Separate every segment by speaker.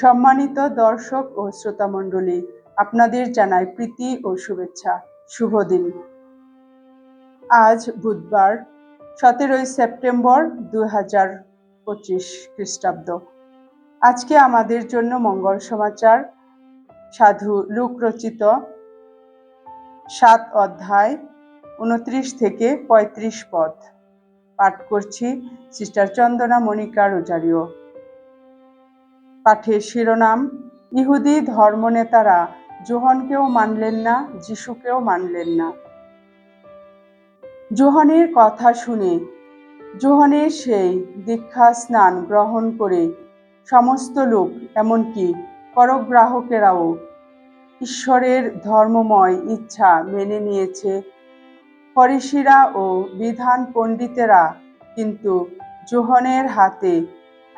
Speaker 1: সম্মানিত দর্শক ও শ্রোতা মণ্ডলী আপনাদের জানাই প্রীতি ও শুভেচ্ছা। শুভ দিন। আজ বুধবার, সতেরোই সেপ্টেম্বর দু হাজার পঁচিশ খ্রিস্টাব্দ। আজকে আমাদের জন্য মঙ্গল সমাচার, সাধু লুক রচিত সাত অধ্যায় উনত্রিশ থেকে পঁয়ত্রিশ পদ। পাঠ করছি সিস্টার চন্দনা মনিকা রোজারিও। পাঠের শিরোনাম, ইহুদি ধর্মনেতারা জোহনকেও মানলেন না, যিশুকেও মানলেন না। জোহনের কথা শুনে জোহনের সেই দীক্ষা স্নান গ্রহণ করে সমস্ত লোক, এমনকি পরগ্রাহকেরাও ঈশ্বরের ধর্মময় ইচ্ছা মেনে নিয়েছে। ফরিসিরা ও বিধান পণ্ডিতেরা কিন্তু জোহনের হাতে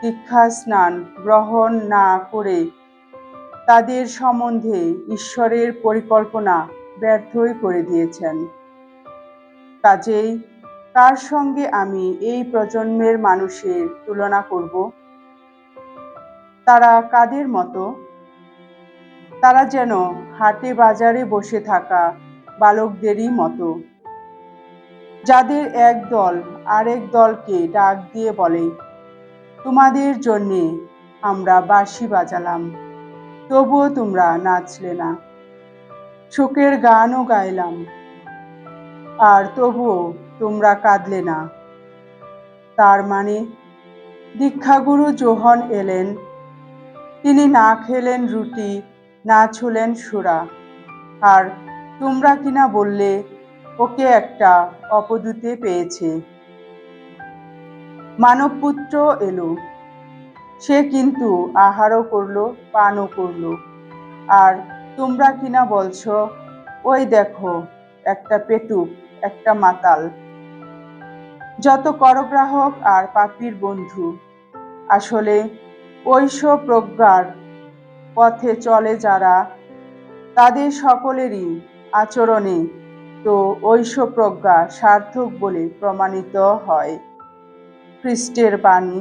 Speaker 1: দীক্ষা, স্নান গ্রহণ না করে তাদের সম্বন্ধে ঈশ্বরের পরিকল্পনা ব্যর্থই করে দিয়েছেন। কাজেই কার সঙ্গে আমি এই প্রজন্মের মানুষের তুলনা করব? তারা কাদের মতো? তারা যেন হাটে বাজারে বসে থাকা বালকদেরই মতো, যাদের এক দল আরেক দলকে ডাক দিয়ে বলে তোমাদের জন্যে আমরা বাঁশি বাজালাম, তবুও তোমরা নাচলে না। শোকের গানও গাইলাম, আর তবুও তোমরা কাঁদলে না। তার মানে দীক্ষাগুরু জোহন এলেন, তিনি না খেলেন রুটি, না ছুলেন সুরা। আর তোমরা কিনা বললে, ওকে একটা অপদূতে পেয়েছে। মানবপুত্র এলো। সে কিন্তু আহারও করল, পানও করল। আর তোমরা কিনা বলছো, ওই দেখো, একটা পেটুক, একটা মাতাল। যত করগ্রাহক আর পাপির বন্ধু। আসলে ঐশ প্রজ্ঞার পথে চলে যারা, তাদের সকলেরই আচরণে তো ঐশ প্রজ্ঞা সার্থক বলে প্রমাণিত হয়। খ্রিস্টের বাণী।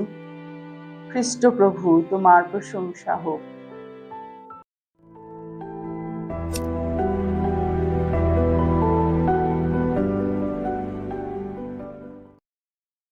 Speaker 1: খ্রিস্টপ্রভু তোমার প্রশংসা হোক। thank you